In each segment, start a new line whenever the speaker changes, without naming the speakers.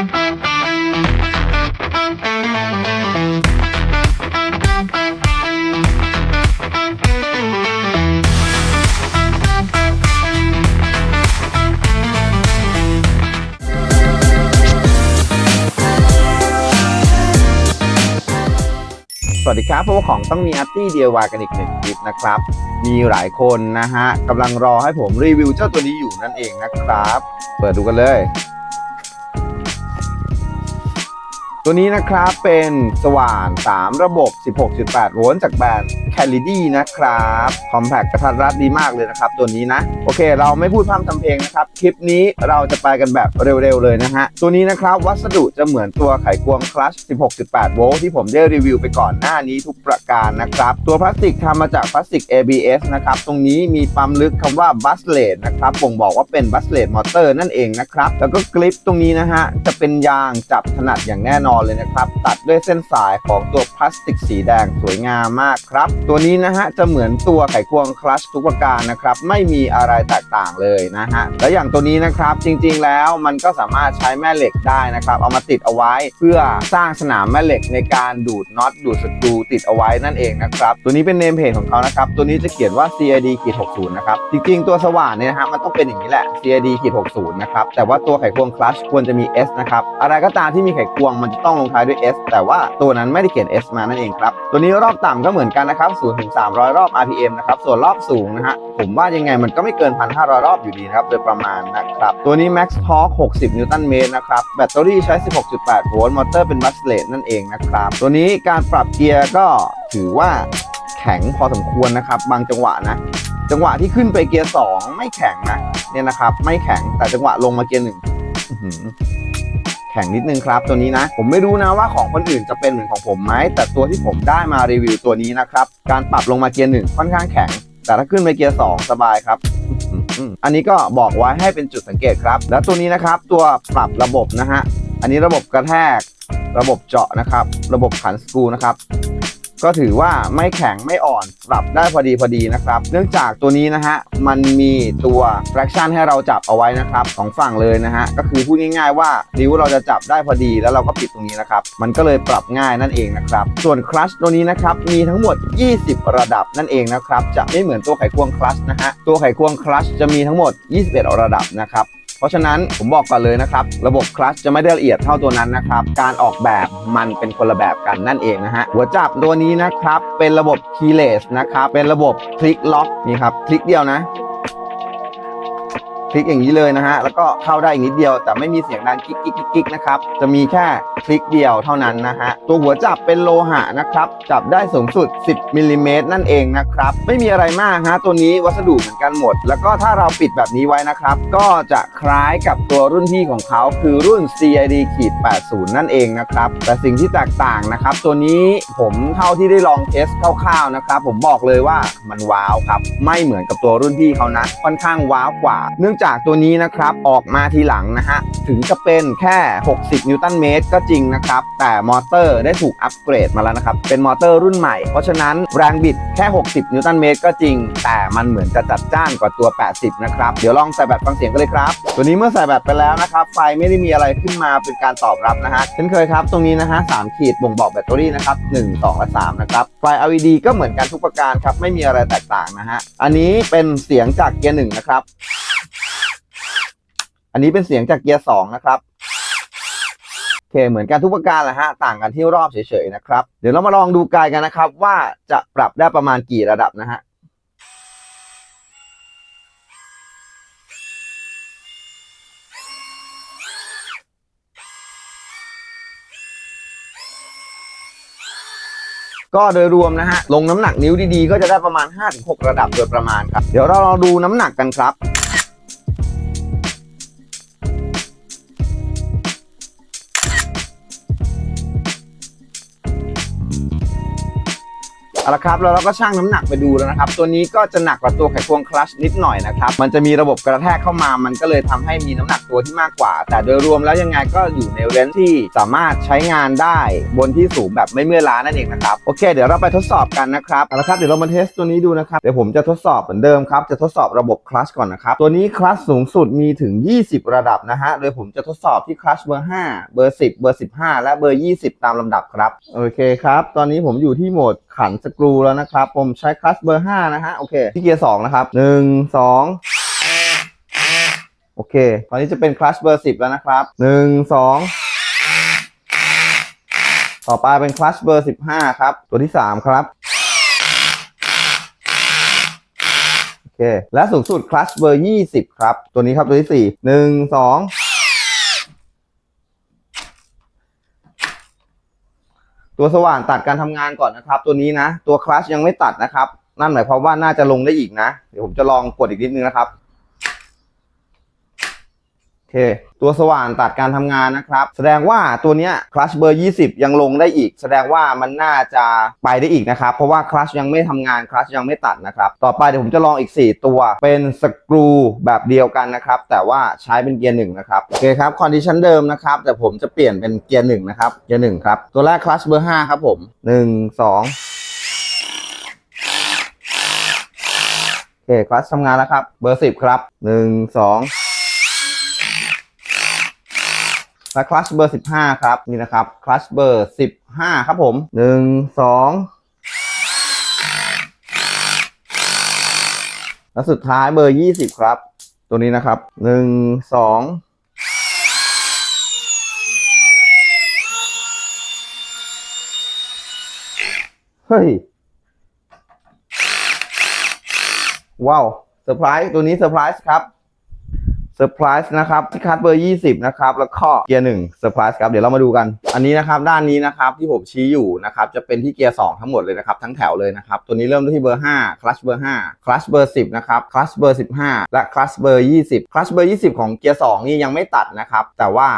สวัสดีครับพวกของต้องมีอาร์ตี้ DIY กันอีกหนึ่งคลิปนะครับ มีหลายคนนะฮะกำลังรอให้ผมรีวิวเจ้าตัวนี้อยู่นั่นเองนะครับ เปิดดูกันเลย ตัวนี้นะครับเป็นสว่าน 3 ระบบ 16.8 โวลต์จากแบรนด์ c a l i d y นะครับ คอมแพคกระทัดรัดดีมากเลยนะครับ ตัวนี้นะ โอเค เราไม่พูดพร่ำทำเพลงนะครับ คลิปนี้เราจะไปกันแบบเร็วๆเลยนะฮะ ตัวนี้นะครับ วัสดุจะเหมือนตัวไขควงคลัช 16.8 โวลต์ที่ผมได้รีวิวไปก่อนหน้านี้ทุกประการนะครับ ตัวพลาสติกทำมาจากพลาสติก ABS นะครับ ตรงนี้มีปั๊มลึกคำว่า b u s l e t นะครับบ่งบอกว่าเป็น b u s l e t motor นั่นเองนะครับ แล้วก็กริปตรงนี้นะฮะจะเป็นยางจับถนัดอย่างแน่นอนเลยนะครับ ตัดด้วยเส้นสายของตัวพลาสติกสีแดงสวยงามมากครับ ตัวนี้นะฮะจะเหมือนตัวไขควงคลัชทุกประการนะครับ ไม่มีอะไรแตกต่างเลยนะฮะและอย่างตัวนี้นะครับจริงๆแล้วมันก็สามารถใช้แม่เหล็กได้นะครับ เอามาติดเอาไว้เพื่อสร้างสนามแม่เหล็กในการดูดน็อตดูดสกรูติดเอาไว้นั่นเองนะครับ ตัวนี้เป็นเนมเพจของเขานะครับ ตัวนี้จะเขียนว่า CID 60นะครับจริงๆตัวสว่านเนี่ยนะฮะมันต้องเป็นอย่างนี้แหละ CID 60นะครับแต่ว่าตัวไขควงคลัชควรจะมี S นะครับอะไรก็ตามที่มีไขควงมันจะต้องลงท้ายด้วย S แต่ว่าตัวนั้นไม่ได้เขียน S มานั่นเองครับ ตัวนี้รอบต่ำก็เหมือนกันนะครับ0ถึง300 รอบ RPM นะครับ ส่วนรอบสูงนะฮะ ผมว่ายังไงมันก็ไม่เกิน 1,500 รอบอยู่ดีนะครับ โดยประมาณนะครับ ตัวนี้ Max Torque 60 นิวตันเมตรนะครับ แบตเตอรี่ใช้ 16.8 โวลต์ มอเตอร์เป็นบัสเลตนั่นเองนะครับ ตัวนี้การปรับเกียร์ก็ถือว่าแข็งพอสมควรนะครับ บางจังหวะนะ จังหวะที่ขึ้นไปเกียร์ 2 ไม่แข็งนะ เนี่ยนะครับ ไม่แข็ง แต่จังหวะลงมาเกียร์หนึ่ง แข็งนิดนึงครับตัวนี้นะ ผมไม่รู้นะว่าของคนอื่นจะเป็นเหมือนของผมไหมแต่ตัวที่ผมได้มารีวิวตัวนี้นะครับการปรับลงมาเกียร์หนึ่งค่อนข้างแข็ง แต่ถ้าขึ้นไปเกียร์2สบายครับอันนี้ก็บอกไว้ให้เป็นจุดสังเกตครับ แล้วตัวนี้นะครับตัวปรับระบบนะฮะอันนี้ระบบกระแทก ระบบเจาะนะครับ ระบบขันสกูนะครับ ก็ถือว่าไม่แข็งไม่อ่อนปรับได้พอดีพอดีนะครับ เนื่องจากตัวนี้นะฮะมันมีตัว traction ให้เราจับเอาไว้นะครับสองฝั่งเลยนะฮะก็คือพูดง่ายๆว่านิ้วเราจะจับได้พอดีแล้วเราก็ปิดตรงนี้นะครับ มันก็เลยปรับง่ายนั่นเองนะครับ ส่วนคลัชตัวนี้นะครับมีทั้งหมด 20 ระดับนั่นเองนะครับจะไม่เหมือนตัวไขควงคลัชนะฮะตัวไขควงคลัชจะมีทั้งหมด 21 ระดับนะครับ เพราะฉะนั้นผมบอกก่อนเลยนะครับ ระบบคลัชจะไม่ได้ละเอียดเท่าตัวนั้นนะครับ การออกแบบมันเป็นคนละแบบกันนั่นเองนะฮะหัวจับตัวนี้นะครับเป็นระบบคีเลสนะครับเป็นระบบคลิกล็อกนี่ครับคลิกเดียวนะ คลิกอย่างนี้เลยนะฮะ แล้วก็เข้าได้อีกนิดเดียว แต่ไม่มีเสียงดังกิ๊กกิ๊กกิ๊กนะครับ จะมีแค่คลิกเดียวเท่านั้นนะฮะ ตัวหัวจับเป็นโลหะนะครับ จับได้สูงสุด 10มิลลิเมตรนั่นเองนะครับ ไม่มีอะไรมากฮะ ตัวนี้วัสดุเหมือนกันหมด แล้วก็ถ้าเราปิดแบบนี้ไว้นะครับ ก็จะคล้ายกับตัวรุ่นพี่ของเขาคือรุ่น CID ขีด80 นั่นเองนะครับ แต่สิ่งที่แตกต่างนะครับ ตัวนี้ผมเท่าที่ได้ลองเทสคร่าวๆนะครับ ผมบอกเลยว่ามันว้าวครับ ไม่เหมือนกับตัวรุ่นพี่เขานะ ค่อนข้างว้าวกว่า เนื่องจากตัวนี้นะครับออกมาทีหลังนะฮะถึงจะเป็นแค่ 60 นิวตันเมตรก็จริงนะครับ แต่มอเตอร์ได้ถูกอัปเกรดมาแล้วนะครับ เป็นมอเตอร์รุ่นใหม่ เพราะฉะนั้นแรงบิดแค่ 60 นิวตันเมตรก็จริง แต่มันเหมือนจะจัดจ้านกว่าตัว 80 นะครับ เดี๋ยวลองใส่แบตฟังเสียงกันเลยครับ ตัวนี้เมื่อใส่แบตไปแล้วนะครับ ไฟไม่ได้มีอะไรขึ้นมาเป็นการตอบรับนะฮะเช่นเคยครับ ตรงนี้นะฮะ3ขีดบ่งบอกแบตเตอรี่นะครับ1 2และ3นะครับ ไฟ LED ก็เหมือนกันทุกประการครับ ไม่มีอะไรแตกต่างนะฮะ อันนี้เป็นเสียงจากเกียร์หนึ่งนะครับ อันนี้เป็นเสียงจากเกียร์สองนะครับโอเคเหมือนกันทุกประการแหละฮะต่างกันที่รอบเฉยๆนะครับ เดี๋ยวเรามาลองดูกายกันนะครับ ว่าจะปรับได้ประมาณกี่ระดับนะฮะก็โดยรวมนะฮะ ลงน้ำหนักนิ้วดีๆ ก็จะได้ประมาณ 5-6 ระดับโดยประมาณครับ เดี๋ยวเราลองดูน้ำหนักกันครับ เอาละครับแล้วเราก็ชั่งน้ำหนักไปดูแล้วนะครับ ตัวนี้ก็จะหนักกว่าตัวไขควงคลัชนิดหน่อยนะครับมันจะมีระบบกระแทกเข้ามา มันก็เลยทำให้มีน้ำหนักตัวที่มากกว่า แต่โดยรวมแล้วยังไงก็อยู่ในเรนจ์ที่สามารถใช้งานได้บนที่สูงแบบไม่เมื่อยล้านั่นเองนะครับโอเค เดี๋ยวเราไปทดสอบกันนะครับเอาละครับเดี๋ยวเรามาเทสตัวนี้ดูนะครับเดี๋ยวผมจะทดสอบเหมือนเดิมครับจะทดสอบระบบคลัชก่อนนะครับตัวนี้คลัชสูงสุดมีถึง 20 ระดับนะฮะโดยผมจะทดสอบที่คลัชเบอร์ 5 เบอร์ 10 เบอร์ 15 และเบอร์ 20 ตามลำดับครับโอเคครับตอนนี้ผมอยู่ที่โหมดขันสกรูแล้วนะครับ ผมใช้คลัชเบอร์5นะฮะโอเคที่เกียร์2นะครับ 1 2 โอเค ตอนนี้จะเป็นคลัชเบอร์ 10 แล้วนะครับ 1 2 ต่อไปเป็นคลัชเบอร์ 15 ครับ ตัวที่ 3 ครับโอเคและสูงสุดคลัชเบอร์ 20 ครับ ตัวนี้ครับตัวที่ 4 1 2 ตัวสว่านตัดการทำงานก่อนนะครับ ตัวนี้นะ ตัวคลัชยังไม่ตัดนะครับ นั่นหมายความว่าน่าจะลงได้อีกนะ เดี๋ยวผมจะลองกดอีกนิดนึงนะครับ ค ตัวสว่านตัดการทำงานนะครับ แสดงว่าตัวเนี้ยคลัชเบอร์ 20 ยังลงได้อีก แสดงว่ามันน่าจะไปได้อีกนะครับ เพราะว่าคลัชยังไม่ทำงานคลัชยังไม่ตัดนะครับ ต่อไปเดี๋ยวผมจะลองอีก 4 ตัวเป็นสกรูแบบเดียวกันนะครับ แต่ว่าใช้เป็นเกียร์หนึ่งนะครับ โอเคครับคอนดิชันเดิมนะครับ แต่ผมจะเปลี่ยนเป็นเกียร์หนึ่งนะครับ เกียร์หนึ่งครับ ตัวแรกคลัชเบอร์ 5 ครับผม 1 2โอเคคลัชทำงานแล้วครับ เบอร์ 10 ครับ 1 2 และคลัชเบอร์15ครับนี่นะครับคลัชเบอร์15ครับผม1 2และสุดท้ายเบอร์20ครับ ตัวนี้นะครับ1 2เฮ้ย ว้าวเซอร์ไพรส์ตัวนี้เซอร์ไพรส์ครับ ซอร์ไพรส์นะครับที่คัดเบอร์ 20 นะครับ แล้วก็เกียร์1เซอร์ไพรส์ครับ เดี๋ยวเรามาดูกัน อันนี้นะครับ ด้านนี้นะครับที่ผมชี้อยู่นะครับ จะเป็นที่เกียร์ 2 ทั้งหมดเลยนะครับ ทั้งแถวเลยนะครับ ตัวนี้เริ่มด้วยที่เบอร์ 5 คลัชเบอร์ 5 คลัชเบอร์ 10 นะครับ คลัชเบอร์ 15 และคลัชเบอร์ 20 คลัชเบอร์ 20 ของเกียร์ 2 นี่ยังไม่ตัดนะครับ แต่ว่า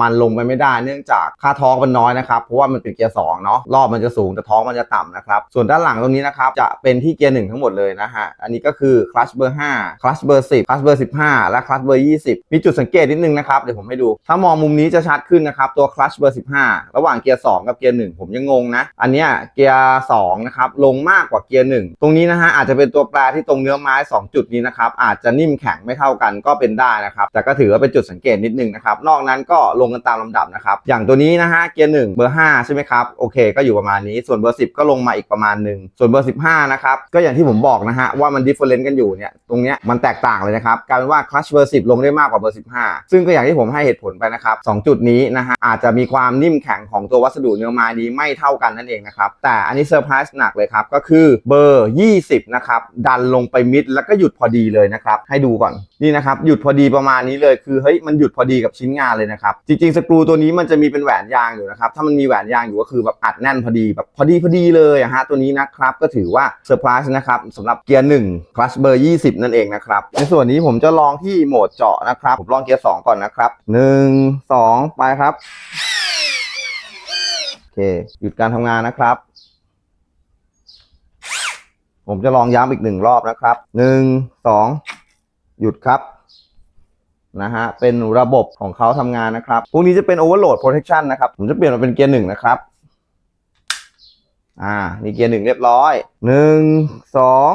มันลงไปไม่ได้เนื่องจากค่าท้องมันน้อยนะครับ เพราะว่ามันเป็นเกียร์2เนาะรอบมันจะสูงแต่ท้องมันจะต่ำนะครับ ส่วนด้านหลังตรงนี้นะครับ จะเป็นที่เกียร์1ทั้งหมดเลยนะฮะ อันนี้ก็คือคลัชเบอร์5คลัชเบอร์10คลัชเบอร์15 และคลัชเบอร์20 มีจุดสังเกตนิดนึงนะครับ เดี๋ยวผมให้ดู ถ้ามองมุมนี้จะชัดขึ้นนะครับ ตัวคลัชเบอร์15 ระหว่างเกียร์2กับเกียร์1ผมยังงงนะ อันเนี้ยเกียร์2นะครับลงมากกว่าเกียร์1ตรงนี้นะฮะอาจจะเป็นตัวแปรที่ตรงเนื้อไม้ 2 จุดนี้นะครับอาจจะนิ่มแข็งไม่เท่ากันก็เป็นได้นะครับแต่ก็ถือว่าเป็นจุดสังเกตนิดนึงนะครับนอกนั้นก็ลงกันตามลำดับนะครับ อย่างตัวนี้นะฮะเกียร์1เบอร์5ใช่ไหมครับโอเค ก็อยู่ประมาณนี้ส่วนเบอร์10ก็ลงมาอีกประมาณหนึ่งส่วนเบอร์15นะครับก็อย่างที่ผมบอกนะฮะว่ามันดิฟเฟอเรนซ์กันอยู่เนี่ยตรงเนี้ยมันแตกต่างเลยนะครับกลายเป็นว่าคลัชเบอร์10ลงได้มากกว่าเบอร์15ซึ่งก็อย่างที่ผมให้เหตุผลไปนะครับ2จุดนี้นะฮะอาจจะมีความนิ่มแข็งของตัววัสดุเนื้อไม้นี้ไม่เท่ากันนั่นเองนะครับแต่อันนี้เซอร์ไพรส์หนักเลยครับก็คือเบอร์20นะครับดันลงไปมิดแล้วก็หยุดพอดีเลยนะครับให้ดูก่อนนี่นะครับหยุดพอดีประมาณนี้เลยคือเฮ้ยมันหยุดพอดีกับชิ้นงานเลยนะครับจริงๆสกรูตัวนี้มันจะมีเป็นแหวนยางอยู่นะครับ ถ้ามันมีแหวนยางอยู่ก็คือแบบอัดแน่นพอดีแบบพอดีพอดีเลยฮะตัวนี้นะครับ ก็ถือว่าเซอร์ไพรส์นะครับสำหรับเกียร์1คลัชเบอร์ 20 นั่นเองนะครับ ในส่วนนี้ผมจะลองที่โหมดเจาะนะครับ ผมลองเกียร์ 2 ก่อนนะครับ 1 2 ไปครับ โอเค หยุดการทำงานนะครับ ผมจะลองย้ำอีกหนึ่งรอบนะครับหนึ่งสองหยุดครับ นะฮะ เป็นระบบของเขาทำงานนะครับ พวกนี้จะเป็น overload protection นะครับ ผมจะเปลี่ยนมาเป็นเกียร์หนึ่งนะครับ อ่า นี่เกียร์หนึ่งเรียบร้อยหนึ่งสอง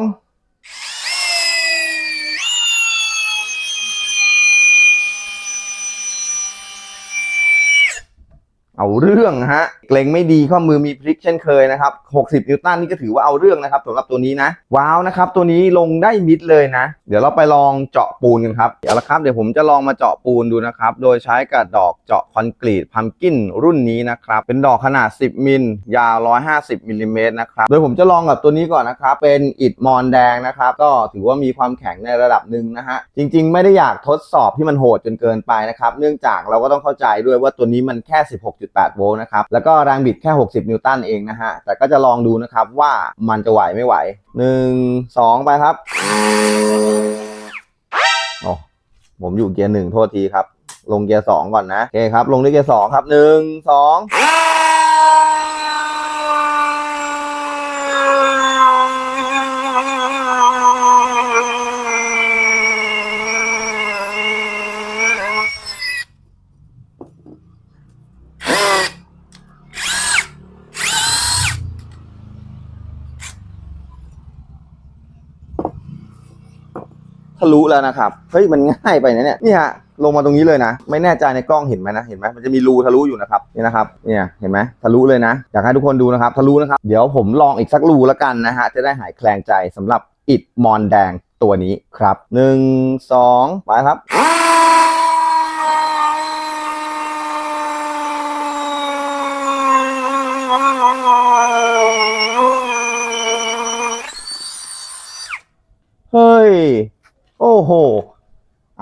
เอาเรื่องฮะเกรงไม่ดีข้อมือมีพลิกเช่นเคยนะครับ 60 นิวตันนี่ก็ถือว่าเอาเรื่องนะครับสำหรับตัวนี้นะ ว้าวนะครับ ตัวนี้ลงได้มิดเลยนะ เดี๋ยวเราไปลองเจาะปูนกันครับเดี๋ยวละครับเดี๋ยวผมจะลองมาเจาะปูนดูนะครับ โดยใช้กระดอกเจาะคอนกรีตพัมกินรุ่นนี้นะครับ เป็นดอกขนาด 10 มิล ยาว 150มิลลิเมตรนะครับ โดยผมจะลองกับตัวนี้ก่อนนะครับ เป็นอิฐมอนแดงนะครับ ก็ถือว่ามีความแข็งในระดับหนึ่งนะฮะ จริง ๆ ไม่ได้อยากทดสอบที่มันโหดจนเกินไปนะครับ เนื่องจากเราก็ต้องเข้าใจด้วยว่าตัวนี้มันแค่18 โวลต์นะครับ แล้วก็แรงบิดแค่ 60 นิวตันเองนะฮะ แต่ก็จะลองดูนะครับว่ามันจะไหวไม่ไหว 1 2 ไปครับ โอ้ผมอยู่เกียร์หนึ่งโทษทีครับ ลงเกียร์สองก่อนนะ โอเคครับ ลงที่เกียร์สองครับหนึ่งสอง ทะลุแล้วนะครับเฮ้ยมันง่ายไปนะเนี่ยนี่ยลงมาตรงนี้เลยนะ ไม่แน่ใจในกล้องเห็นไหมนะเห็นไหมมันจะมีรูทะลุอยู่นะครับนี่นะครับเนี่ยเห็นไหมทะลุเลยนะอยากให้ทุกคนดูนะครับทะลุนะครับเดี๋ยวผมลองอีกสักรูแล้วกันนะฮะจะได้หายแคลงใจสำหรับอิฐมอนแดงตัวนี้ครับหนึ่งสองไปครับเฮ้ย โอ้โห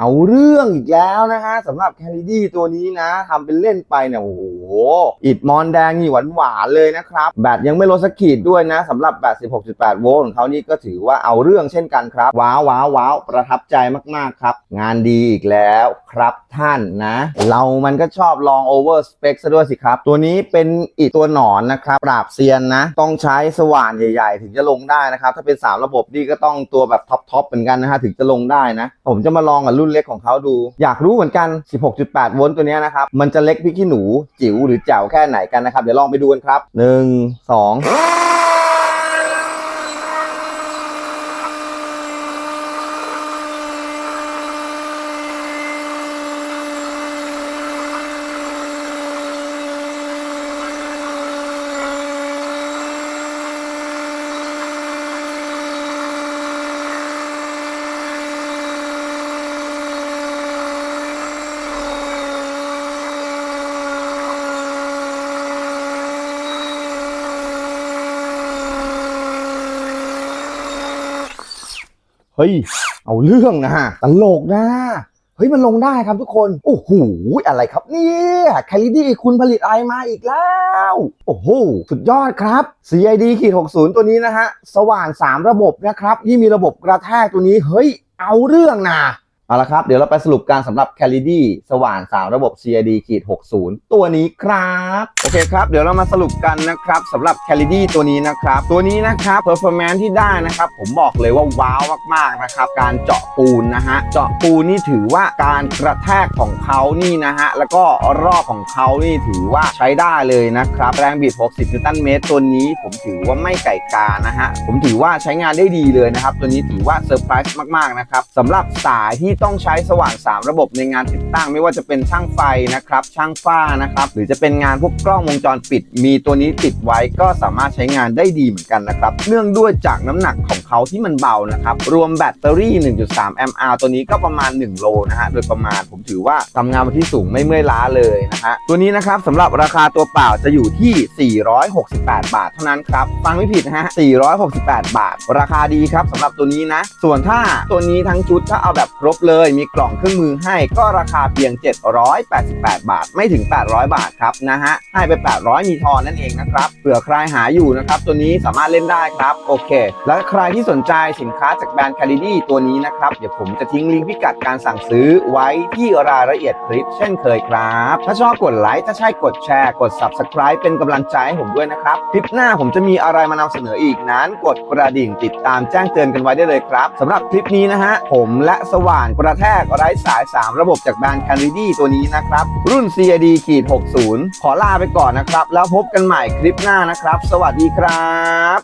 เอาเรื่องอีกแล้วนะฮะสำหรับแคลิดี้ตัวนี้นะทำเป็นเล่นไปเนี่ยโอ้โหอิดมอนแดงนี่หวานหวานๆเลยนะครับ แบตยังไม่ลดสักขีดด้วยนะสำหรับแบต 16.8 โวลต์ของเขานี่ก็ถือว่าเอาเรื่องเช่นกันครับ ว้าวว้าวว้าวประทับใจมากๆครับ งานดีอีกแล้วครับท่านนะ เรามันก็ชอบลองโอเวอร์สเปคซะด้วยสิครับ ตัวนี้เป็นอิดตัวหนอนนะครับ ปราบเซียนนะ ต้องใช้สว่านใหญ่ๆ ถึงจะลงได้นะครับถ้าเป็น 3 ระบบนี่ก็ต้องตัวแบบท็อปๆเหมือนกันนะฮะถึงจะลงได้นะ ผมจะมาลองกับรุ่นเล็กของเขาดู อยากรู้เหมือนกัน 16.8 โวลต์ตัวนี้นะครับ มันจะเล็กพริกขี้หนูจิ๋วหรือแจ๋วแค่ไหนกันนะครับ เดี๋ยวลองไปดูกันครับ 1 2 เฮ้ย เอาเรื่องนะตลกนะ เฮ้ยมันลงได้ครับทุกคน โอ้โหอะไรครับเนี่ยแคลิดี้คุณผลิตไอมาอีกแล้ว โอ้โห สุดยอดครับ CID ขีด60 ตัวนี้นะฮะ สว่าน 3 ระบบนะครับที่มีระบบกระแทกตัวนี้ เฮ้ย เอาเรื่องนะ เอาละครับ เดี๋ยวเราไปสรุปการสำหรับ c a l i d y สว่าน 3 ระบบ CID ขีด60 ตัวนี้ครับ โอเคครับ เดี๋ยวเรามาสรุปกันนะครับสำหรับ c a l i d y ตัวนี้นะครับ ตัวนี้นะครับ performance ที่ได้นะครับ ผมบอกเลยว่าว้าวมากๆนะครับ การเจาะปูนนะฮะ เจาะปูนนี่ถือว่าการกระแทกของเขานี่นะฮะ แล้วก็รอบของเขานี่ถือว่าใช้ได้เลยนะครับ แรงบิด 60 นิวตันเมตร ตัวนี้ผมถือว่าไม่ไก่กานะฮะ ผมถือว่าใช้งานได้ดีเลยนะครับ ตัวนี้ถือว่าเซอร์ไพรส์มากๆนะครับสำหรับสายที่ต้องใช้สว่าน 3 ระบบในงานติดตั้งไม่ว่าจะเป็นช่างไฟนะครับ ช่างฝ้านะครับ หรือจะเป็นงานพวกกล้องวงจรปิด มีตัวนี้ติดไว้ก็สามารถใช้งานได้ดีเหมือนกันนะครับ เนื่องด้วยจากน้ำหนักของเขาที่มันเบานะครับ รวมแบตเตอรี่ 1.3 แอมป์ตัวนี้ก็ประมาณ 1 โลนะฮะ โดยประมาณผมถือว่าทำงานมาที่สูงไม่เมื่อยล้าเลยนะฮะ ตัวนี้นะครับสำหรับราคาตัวเปล่าจะอยู่ที่ 468 บาท เท่านั้นครับ ฟังไม่ผิดนะฮะ 468 บาท ราคาดีครับสำหรับตัวนี้นะ ส่วนถ้าตัวนี้ทั้งชุดถ้าเอาแบบครบเลยมีกล่องเครื่องมือให้ก็ราคาเพียง 788 บาท ไม่ถึง 800 บาทครับนะฮะให้ไป 800 มีทอนนั่นเองนะครับเผื่อใครหาอยู่นะครับตัวนี้สามารถเล่นได้ครับโอเค แล้วใครที่สนใจสินค้าจากแบรนด์ c a l i d y ตัวนี้นะครับเดี๋ยวผมจะทิ้งลิงก์พิกัดการสั่งซื้อไว้ที่รายละเอียดคลิปเช่นเคยครับ ถ้าชอบกดไลค์ถ้าใช่กดแชร์กด Subscribe เป็นกำลังใจให้ผมด้วยนะครับคลิปหน้าผมจะมีอะไรมานำเสนออีกนั้น กดกระดิ่งติดตามแจ้งเตือนกันไว้ได้เลยครับสำหรับคลิปนี้นะฮะผมและสว่านกระแทกไร้สาย 3 ระบบจากแบรนด์ c a l i d y ตัวนี้นะครับ รุ่น CID ขีด60 ขอลาไปก่อนนะครับ แล้วพบกันใหม่คลิปหน้านะครับ สวัสดีครับ